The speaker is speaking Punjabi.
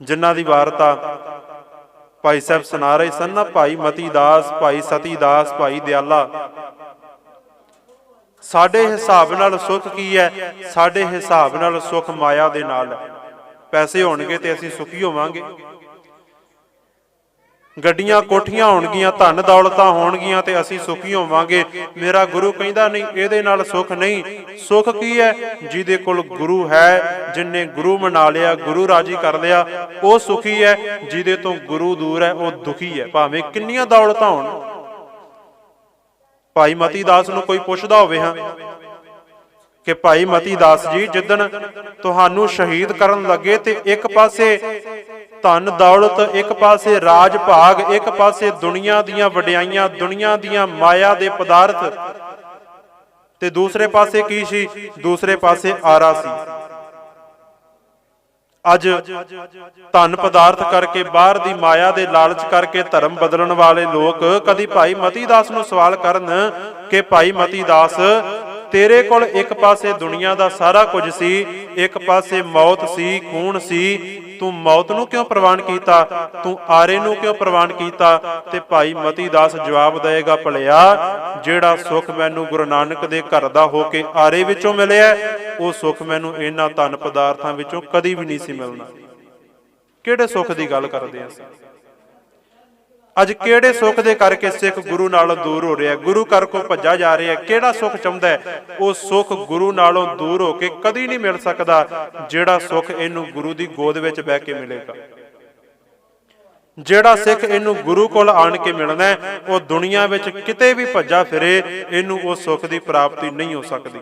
ਜਿਨ੍ਹਾਂ ਦੀ ਵਾਰਤਾ ਭਾਈ ਸਾਹਿਬ ਸੁਣਾ ਰਹੇ ਸਨ ਨਾ, ਭਾਈ ਮਤੀ ਦਾਸ, ਭਾਈ ਸਤੀ ਦਾਸ, ਭਾਈ ਦਿਆਲਾ। ਸਾਡੇ ਹਿਸਾਬ ਨਾਲ ਸੁੱਖ ਕੀ ਹੈ? ਸਾਡੇ ਹਿਸਾਬ ਨਾਲ ਸੁੱਖ ਮਾਇਆ ਦੇ ਨਾਲ। ਪੈਸੇ ਹੋਣਗੇ ਤੇ ਅਸੀਂ ਸੁਖੀ ਹੋਵਾਂਗੇ। ਗੱਡੀਆਂ ਕੋਠੀਆਂ ਹੋਣਗੀਆਂ, ਧਨ ਦੌਲਤਾਂ ਹੋਣਗੀਆਂ ਤੇ ਅਸੀਂ ਸੁਖੀ ਹੋਵਾਂਗੇ। ਮੇਰਾ ਗੁਰੂ ਕਹਿੰਦਾ ਨਹੀਂ, ਇਹਦੇ ਨਾਲ ਸੁਖ ਨਹੀਂ। ਸੁਖ ਕੀ ਹੈ? ਜਿਹਦੇ ਕੋਲ ਗੁਰੂ ਹੈ, ਜਿਨੇ ਗੁਰੂ ਮਨਾ ਲਿਆ, ਗੁਰੂ ਰਾਜੀ ਕਰ ਲਿਆ, ਉਹ ਸੁਖੀ ਹੈ। ਜਿਹਦੇ ਤੋਂ ਗੁਰੂ ਦੂਰ ਹੈ, ਉਹ ਦੁਖੀ ਹੈ। ਭਾਵੇਂ ਕਿੰਨੀਆਂ ਦੌਲਤਾਂ ਹੋਣ। ਭਾਈ ਮਤੀ ਦਾਸ ਨੂੰ ਕੋਈ ਪੁੱਛਦਾ ਹੋਵੇ ਹਾਂ ਕਿ ਭਾਈ ਮਤੀ ਦਾਸ ਜੀ, ਜਿੱਦਣ ਤੁਹਾਨੂੰ ਸ਼ਹੀਦ ਕਰਨ ਲੱਗੇ ਤੇ ਇੱਕ ਪਾਸੇ ਧਨ ਦੌਲਤ, ਇੱਕ ਪਾਸੇ ਰਾਜ ਭਾਗ, ਇੱਕ ਪਾਸੇ ਦੁਨੀਆ ਦੀਆਂ ਵਡਿਆਈਆਂ, ਦੁਨੀਆ ਦੀਆਂ ਮਾਇਆ ਦੇ ਪਦਾਰਥ। ਤੇ ਦੂਸਰੇ ਪਾਸੇ ਕੀ ਸੀ? ਦੂਸਰੇ ਪਾਸੇ ਆਰਾ ਸੀ। ਅੱਜ ਧਨ ਪਦਾਰਥ ਕਰਕੇ, ਬਾਹਰ ਦੀ ਮਾਇਆ ਦੇ ਲਾਲਚ ਕਰਕੇ ਧਰਮ ਬਦਲਣ ਵਾਲੇ ਲੋਕ ਕਦੀ ਭਾਈ ਮਤੀ ਦਾਸ ਨੂੰ ਸਵਾਲ ਕਰਨ ਕਿ ਭਾਈ ਮਤੀ ਦਾਸ, ਤੇਰੇ ਕੋਲ ਇੱਕ ਪਾਸੇ ਦੁਨੀਆ ਦਾ ਸਾਰਾ ਕੁਝ ਸੀ, ਇੱਕ ਪਾਸੇ ਮੌਤ ਸੀ, ਖੂਨ ਸੀ ਤੂੰ ਮੌਤ ਨੂੰ ਕਿਉਂ ਪ੍ਰਵਾਨ ਕੀਤਾ? ਤੂੰ ਆਰੇ ਨੂੰ ਕਿਉਂ ਪ੍ਰਵਾਨ ਕੀਤਾ? ਤੇ ਭਾਈ ਮਤੀ ਦਾਸ ਜਵਾਬ ਦੇਗਾ ਭਲਿਆ, ਜਿਹੜਾ ਸੁੱਖ ਮੈਨੂੰ ਗੁਰੂ ਨਾਨਕ ਦੇ ਘਰ ਦਾ ਹੋ ਕੇ ਆਰੇ ਵਿੱਚੋਂ ਮਿਲਿਆ ਉਹ ਸੁੱਖ ਮੈਨੂੰ ਇਹਨਾਂ ਧਨ ਪਦਾਰਥਾਂ ਵਿੱਚੋਂ ਕਦੀ ਵੀ ਨਹੀਂ ਸੀ ਮਿਲਣਾ। ਕਿਹੜੇ ਸੁੱਖ ਦੀ ਗੱਲ ਕਰਦੇ ਹਾਂ ਅੱਜ ਕਿਹੜੇ ਸੁੱਖ ਦੇ ਕਰਕੇ ਸਿੱਖ ਗੁਰੂ ਨਾਲੋਂ ਦੂਰ ਹੋ ਰਿਹਾ ਗੁਰੂ ਘਰ ਕੋ ਭੱਜਾ ਜਾ ਰਿਹਾ ਕਿਹੜਾ ਸੁੱਖ ਚਾਹੁੰਦਾ ਹੈ? ਉਹ ਸੁੱਖ ਗੁਰੂ ਨਾਲੋਂ ਦੂਰ ਹੋ ਕੇ ਕਦੀ ਨਹੀਂ ਮਿਲ ਸਕਦਾ, ਜਿਹੜਾ ਸੁੱਖ ਇਹਨੂੰ ਗੁਰੂ ਦੀ ਗੋਦ ਵਿੱਚ ਬਹਿ ਕੇ ਮਿਲੇਗਾ। ਜਿਹੜਾ ਸਿੱਖ ਇਹਨੂੰ ਗੁਰੂ ਕੋਲ ਆਣ ਕੇ ਮਿਲਣਾ ਉਹ ਦੁਨੀਆ ਵਿੱਚ ਕਿਤੇ ਵੀ ਭੱਜਾ ਫਿਰੇ, ਇਹਨੂੰ ਉਹ ਸੁੱਖ ਦੀ ਪ੍ਰਾਪਤੀ ਨਹੀਂ ਹੋ ਸਕਦੀ।